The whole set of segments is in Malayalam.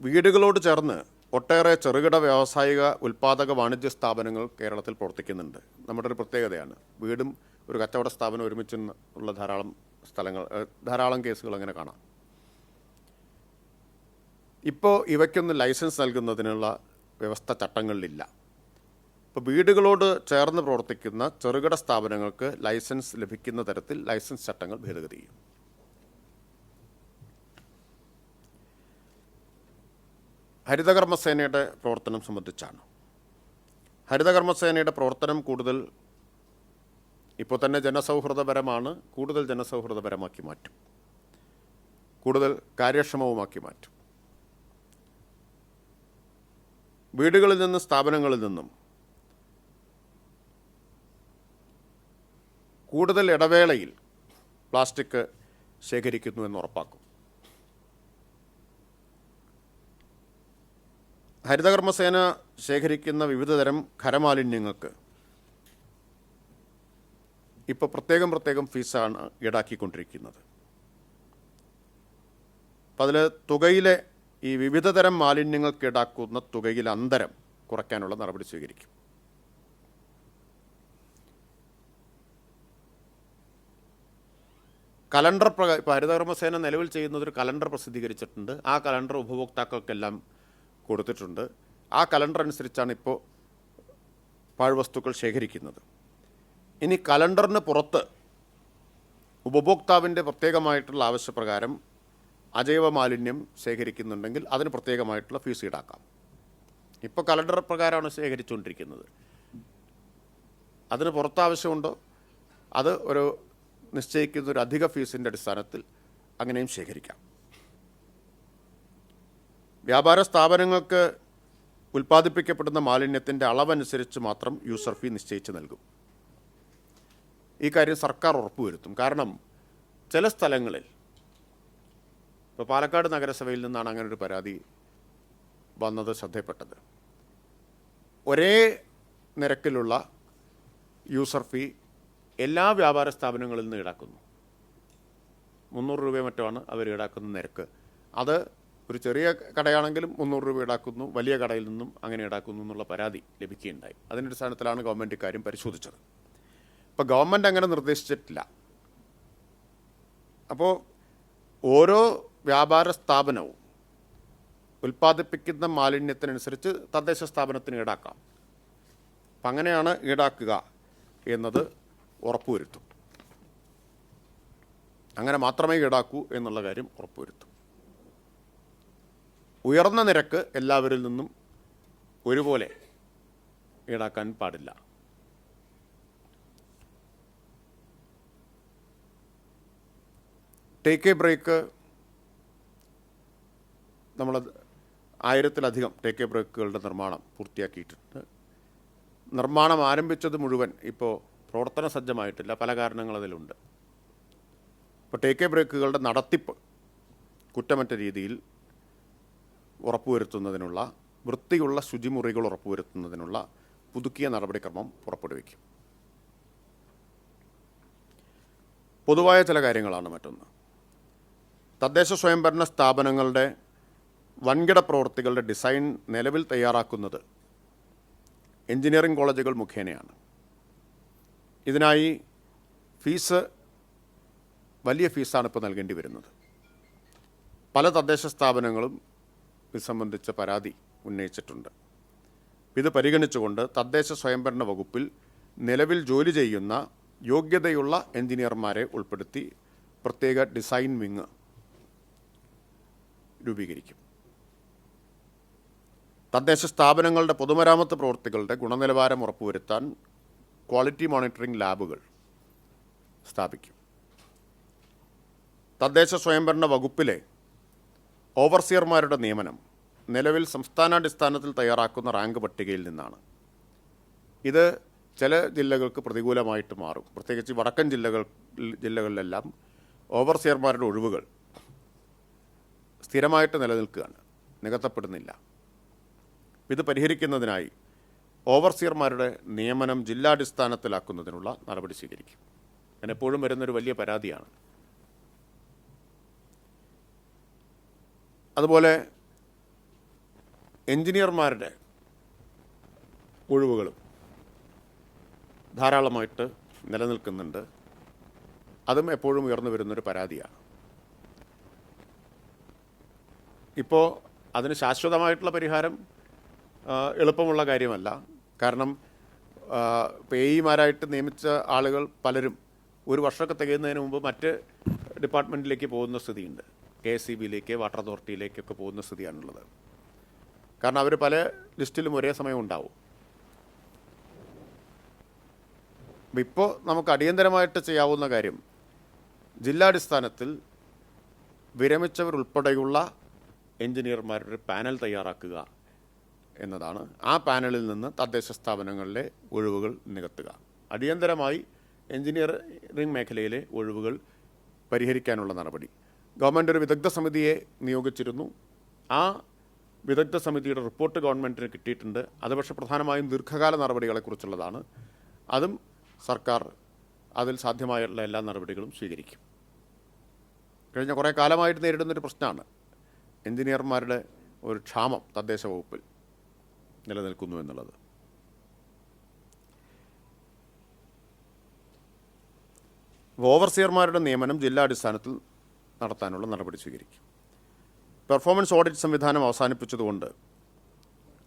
വീടുകളോട് ചേർന്ന് ഒട്ടേറെ ചെറുകിട വ്യാവസായിക ഉൽപ്പാദക വാണിജ്യ സ്ഥാപനങ്ങൾ കേരളത്തിൽ പ്രവർത്തിക്കുന്നുണ്ട്. നമ്മുടെ ഒരു പ്രത്യേകതയാണ്. വീടും ഒരു കച്ചവട സ്ഥാപനം ഒരുമിച്ച് ഉള്ള ധാരാളം സ്ഥലങ്ങൾ ധാരാളം കേസുകൾ അങ്ങനെ കാണാം. ഇപ്പോൾ ഇവയ്ക്കൊന്ന് ലൈസൻസ് നൽകുന്നതിനുള്ള വ്യവസ്ഥ ചട്ടങ്ങളിലില്ല. ഇപ്പോൾ വീടുകളോട് ചേർന്ന് പ്രവർത്തിക്കുന്ന ചെറുകിട സ്ഥാപനങ്ങൾക്ക് ലൈസൻസ് ലഭിക്കുന്ന തരത്തിൽ ലൈസൻസ് ചട്ടങ്ങൾ ഭേദഗതി ചെയ്യും. ഹരിതകർമ്മസേനയുടെ പ്രവർത്തനം സംബന്ധിച്ചാണ്. ഹരിതകർമ്മസേനയുടെ പ്രവർത്തനം കൂടുതൽ ഇപ്പോൾ തന്നെ ജനസൗഹൃദപരമാണ് കൂടുതൽ ജനസൗഹൃദപരമാക്കി മാറ്റും. കൂടുതൽ കാര്യക്ഷമവുമാക്കി മാറ്റും. വീടുകളിൽ നിന്നും സ്ഥാപനങ്ങളിൽ നിന്നും കൂടുതൽ ഇടവേളയിൽ പ്ലാസ്റ്റിക് ശേഖരിക്കുന്നു എന്ന് ഉറപ്പാക്കും. ഹരിതകർമ്മസേന ശേഖരിക്കുന്ന വിവിധതരം ഖരമാലിന്യങ്ങൾക്ക് ഇപ്പോൾ പ്രത്യേകം പ്രത്യേകം ഫീസാണ് ഈടാക്കിക്കൊണ്ടിരിക്കുന്നത്. അപ്പം അതിൽ തുകയിലെ ഈ വിവിധതരം മാലിന്യങ്ങൾക്ക് ഈടാക്കുന്ന തുകയിലെ അന്തരം കുറയ്ക്കാനുള്ള നടപടി സ്വീകരിക്കും. കലണ്ടർ പ്രകാരം ഇപ്പോൾ ഹരിതകർമ്മസേന നിലവിൽ ചെയ്യുന്നതൊരു കലണ്ടർ പ്രസിദ്ധീകരിച്ചിട്ടുണ്ട്. ആ കലണ്ടർ ഉപഭോക്താക്കൾക്കെല്ലാം കൊടുത്തിട്ടുണ്ട്. ആ കലണ്ടർ അനുസരിച്ചാണ് ഇപ്പോൾ പാഴ്വസ്തുക്കൾ ശേഖരിക്കുന്നത്. ഇനി കലണ്ടറിന് പുറത്ത് ഉപഭോക്താവിന്റെ പ്രത്യേകമായിട്ടുള്ള ആവശ്യപ്രകാരം അജൈവ മാലിന്യം ശേഖരിക്കുന്നുണ്ടെങ്കിൽ അതിന് പ്രത്യേകമായിട്ടുള്ള ഫീസ് ഈടാക്കാം. ഇപ്പോൾ കലണ്ടർ പ്രകാരമാണ് ശേഖരിച്ചുകൊണ്ടിരിക്കുന്നത്. അതിന് പുറത്ത് ആവശ്യമുണ്ടോ അത് ഒരു നിശ്ചയിക്കുന്ന ഒരു അധിക ഫീസിന്റെ അടിസ്ഥാനത്തിൽ അങ്ങനെയും ശേഖരിക്കാം. വ്യാപാര സ്ഥാപനങ്ങൾക്ക് ഉൽപ്പാദിപ്പിക്കപ്പെടുന്ന മാലിന്യത്തിന്റെ അളവനുസരിച്ച് മാത്രം യൂസർ ഫീ നിശ്ചയിച്ച് നൽകും. ഈ കാര്യം സർക്കാർ ഉറപ്പുവരുത്തും. കാരണം ചില സ്ഥലങ്ങളിൽ ഇപ്പോൾ പാലക്കാട് നഗരസഭയിൽ നിന്നാണ് അങ്ങനെ ഒരു പരാതി വന്നത് ശ്രദ്ധയപ്പെട്ടത്. ഒരേ നിരക്കിലുള്ള യൂസർ ഫീ എല്ലാ വ്യാപാര സ്ഥാപനങ്ങളിൽ നിന്ന് ഈടാക്കുന്നു. മുന്നൂറ് രൂപ മറ്റുമാണ് അവർ ഈടാക്കുന്ന നിരക്ക്. അത് ഒരു ചെറിയ കടയാണെങ്കിലും മുന്നൂറ് രൂപ ഈടാക്കുന്നു വലിയ കടയിൽ നിന്നും അങ്ങനെ ഈടാക്കുന്നു എന്നുള്ള പരാതി ലഭിക്കുകയുണ്ടായി. അതിന്റെ അടിസ്ഥാനത്തിലാണ് ഗവൺമെന്റ് ഇക്കാര്യം പരിശോധിച്ചത്. ഇപ്പോൾ ഗവൺമെന്റ് അങ്ങനെ നിർദ്ദേശിച്ചിട്ടില്ല. അപ്പോൾ ഓരോ വ്യാപാര സ്ഥാപനവും ഉൽപ്പാദിപ്പിക്കുന്ന മാലിന്യത്തിനനുസരിച്ച് തദ്ദേശ സ്ഥാപനത്തിന് ഈടാക്കാം. അപ്പം അങ്ങനെയാണ് ഈടാക്കുക എന്നത് ഉറപ്പുവരുത്തും. അങ്ങനെ മാത്രമേ ഈടാക്കൂ എന്നുള്ള കാര്യം ഉറപ്പുവരുത്തും. ഉയർന്ന നിരക്ക് എല്ലാവരിൽ നിന്നും ഒരുപോലെ ഈടാക്കാൻ പാടില്ല. ടേക്ക് എ ബ്രേക്ക് നമ്മൾ ആയിരത്തിലധികം ടേക്ക് എ ബ്രേക്കുകളുടെ നിർമ്മാണം പൂർത്തിയാക്കിയിട്ടുണ്ട്. നിർമ്മാണം ആരംഭിച്ചത് മുഴുവൻ ഇപ്പോൾ പ്രവർത്തന സജ്ജമായിട്ടില്ല. പല കാരണങ്ങൾ അതിലുണ്ട്. ഇപ്പോൾ ടേക്ക് എ ബ്രേക്കുകളുടെ നടത്തിപ്പ് കുറ്റമറ്റ രീതിയിൽ ഉറപ്പുവരുത്തുന്നതിനുള്ള വൃത്തിയുള്ള ശുചിമുറികൾ ഉറപ്പുവരുത്തുന്നതിനുള്ള പുതുക്കിയ നടപടിക്രമം പുറപ്പെടുവിക്കും. പൊതുവായ ചില കാര്യങ്ങളാണ് മറ്റൊന്ന്. തദ്ദേശ സ്വയംഭരണ സ്ഥാപനങ്ങളുടെ വൻകിട പ്രവൃത്തികളുടെ ഡിസൈൻ നിലവിൽ തയ്യാറാക്കുന്നത് എഞ്ചിനീയറിംഗ് കോളേജുകൾ മുഖേനയാണ്. ഇതിനായി ഫീസ് വലിയ ഫീസാണ് ഇപ്പോൾ നൽകേണ്ടി വരുന്നത്. പല തദ്ദേശ സ്ഥാപനങ്ങളും ഇത് സംബന്ധിച്ച പരാതി ഉന്നയിച്ചിട്ടുണ്ട്. ഇത് പരിഗണിച്ചുകൊണ്ട് തദ്ദേശ സ്വയംഭരണ വകുപ്പിൽ നിലവിൽ ജോലി ചെയ്യുന്ന യോഗ്യതയുള്ള എഞ്ചിനീയർമാരെ ഉൾപ്പെടുത്തി പ്രത്യേക ഡിസൈൻ വിങ് രൂപീകരിക്കും. തദ്ദേശ സ്ഥാപനങ്ങളുടെ പൊതുമരാമത്ത് പ്രവൃത്തികളുടെ ഗുണനിലവാരം ഉറപ്പുവരുത്താൻ ക്വാളിറ്റി മോണിറ്ററിംഗ് ലാബുകൾ സ്ഥാപിക്കും. തദ്ദേശ സ്വയംഭരണ വകുപ്പിലെ ഓവർസിയർമാരുടെ നിയമനം നിലവിൽ സംസ്ഥാനാടിസ്ഥാനത്തിൽ തയ്യാറാക്കുന്ന റാങ്ക് പട്ടികയിൽ നിന്നാണ്. ഇത് ചില ജില്ലകൾക്ക് പ്രതികൂലമായിട്ട് മാറും. പ്രത്യേകിച്ച് വടക്കൻ ജില്ലകൾ ജില്ലകളിലെല്ലാം ഓവർസിയർമാരുടെ ഒഴിവുകൾ സ്ഥിരമായിട്ട് നിലനിൽക്കുകയാണ്. നികത്തപ്പെടുന്നില്ല. ഇത് പരിഹരിക്കുന്നതിനായി ഓവർസിയർമാരുടെ നിയമനം ജില്ലാടിസ്ഥാനത്തിലാക്കുന്നതിനുള്ള നടപടി സ്വീകരിക്കും. അതിനെപ്പോഴും വരുന്നൊരു വലിയ പരാതിയാണ്. അതുപോലെ എഞ്ചിനീയർമാരുടെ ഒഴിവുകളും ധാരാളമായിട്ട് നിലനിൽക്കുന്നുണ്ട്. അതും എപ്പോഴും ഉയർന്നു വരുന്നൊരു പരാതിയാണ്. ഇപ്പോൾ അതിന് ശാശ്വതമായിട്ടുള്ള പരിഹാരം എളുപ്പമുള്ള കാര്യമല്ല. കാരണം പേയിമാരായിട്ട് നിയമിച്ച ആളുകൾ പലരും ഒരു വർഷമൊക്കെ തികയുന്നതിന് മുമ്പ് മറ്റ് ഡിപ്പാർട്ട്മെന്റിലേക്ക് പോകുന്ന സ്ഥിതിയുണ്ട്. കെ എസ് സി ബിയിലേക്ക് വാട്ടർ അതോറിറ്റിയിലേക്കൊക്കെ പോകുന്ന സ്ഥിതിയാണുള്ളത്. കാരണം അവർ പല ലിസ്റ്റിലും ഒരേ സമയം ഉണ്ടാവും. ഇപ്പോൾ നമുക്ക് അടിയന്തരമായിട്ട് ചെയ്യാവുന്ന കാര്യം ജില്ലാടിസ്ഥാനത്തിൽ വിരമിച്ചവരുൾപ്പെടെയുള്ള എഞ്ചിനീയർമാരുടെ പാനൽ തയ്യാറാക്കുക എന്നതാണ്. ആ പാനലിൽ നിന്ന് തദ്ദേശ സ്ഥാപനങ്ങളിലെ ഒഴിവുകൾ നികത്തുക. അടിയന്തരമായി എഞ്ചിനീയറിംഗ് മേഖലയിലെ ഒഴിവുകൾ പരിഹരിക്കാനുള്ള നടപടി. ഗവൺമെന്റ് ഒരു വിദഗ്ധ സമിതിയെ നിയോഗിച്ചിരുന്നു. ആ വിദഗ്ധ സമിതിയുടെ റിപ്പോർട്ട് ഗവൺമെന്റിന് കിട്ടിയിട്ടുണ്ട്. അത് പക്ഷേ പ്രധാനമായും ദീർഘകാല നടപടികളെക്കുറിച്ചുള്ളതാണ്. അതും സർക്കാർ അതിൽ സാധ്യമായുള്ള എല്ലാ നടപടികളും സ്വീകരിക്കും. കഴിഞ്ഞ കുറേ കാലമായിട്ട് നേരിടുന്നൊരു പ്രശ്നമാണ്. എഞ്ചിനീയർമാരുടെ ഒരു ക്ഷാമം തദ്ദേശ വകുപ്പിൽ നിലനിൽക്കുന്നു എന്നുള്ളത്. ഓവർസിയർമാരുടെ നിയമനം ജില്ലാടിസ്ഥാനത്തിൽ നടത്താനുള്ള നടപടി സ്വീകരിക്കും. പെർഫോമൻസ് ഓഡിറ്റ് സംവിധാനം അവസാനിപ്പിച്ചതുകൊണ്ട്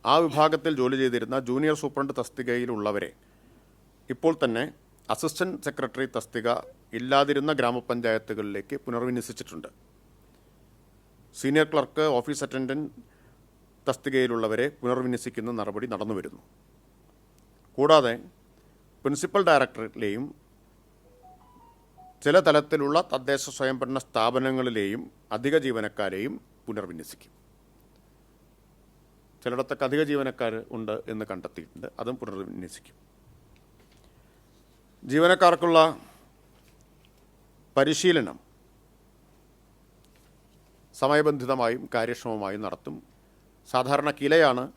ആ വിഭാഗത്തിൽ ജോലി ചെയ്തിരുന്ന ജൂനിയർ സൂപ്രണ്ട് തസ്തികയിലുള്ളവരെ ഇപ്പോൾ തന്നെ അസിസ്റ്റന്റ് സെക്രട്ടറി തസ്തിക ഇല്ലാതിരുന്ന ഗ്രാമപഞ്ചായത്തുകളിലേക്ക് പുനർവിന്യസിച്ചിട്ടുണ്ട്. സീനിയർ ക്ലർക്ക് ഓഫീസ് അറ്റൻഡന്റ് തസ്തികയിലുള്ളവരെ പുനർവിന്യസിക്കുന്ന നടപടി നടന്നു വരുന്നു കൂടാതെ പ്രിൻസിപ്പൽ ഡയറക്ടറേറ്റിലെയും ചില തലത്തിലുള്ള തദ്ദേശ സ്വയംഭരണ സ്ഥാപനങ്ങളിലെയും അധിക ജീവനക്കാരെയും പുനർവിന്യസിക്കും. ചിലയിടത്തൊക്കെ അധിക ജീവനക്കാർ ഉണ്ട് എന്ന് കണ്ടെത്തിയിട്ടുണ്ട് അതും പുനർവിന്യസിക്കും. ജീവനക്കാർക്കുള്ള പരിശീലനം സമയബന്ധിതമായും കാര്യക്ഷമമായും നടത്തും. സാധാരണ കിലയാണ്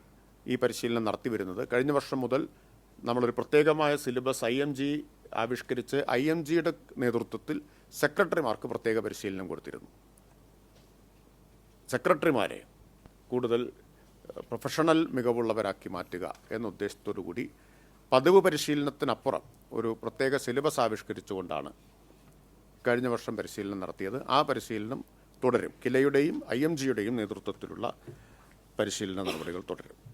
ഈ പരിശീലനം നടത്തി വരുന്നത് കഴിഞ്ഞ വർഷം മുതൽ നമ്മളൊരു പ്രത്യേകമായ സിലബസ് ഐ എം ജി ആവിഷ്കരിച്ച് ഐ എം ജിയുടെ നേതൃത്വത്തിൽ സെക്രട്ടറിമാർക്ക് പ്രത്യേക പരിശീലനം കൊടുത്തിരുന്നു. സെക്രട്ടറിമാരെ കൂടുതൽ പ്രൊഫഷണൽ മികവുള്ളവരാക്കി മാറ്റുക എന്ന ഉദ്ദേശത്തോടു കൂടി പതിവ് പരിശീലനത്തിനപ്പുറം ഒരു പ്രത്യേക സിലബസ് ആവിഷ്കരിച്ചുകൊണ്ടാണ് കഴിഞ്ഞ വർഷം പരിശീലനം നടത്തിയത്. ആ പരിശീലനം തുടരും. കിലയുടെയും ഐ എം ജിയുടെയും നേതൃത്വത്തിലുള്ള പരിശീലന നടപടികൾ തുടരും.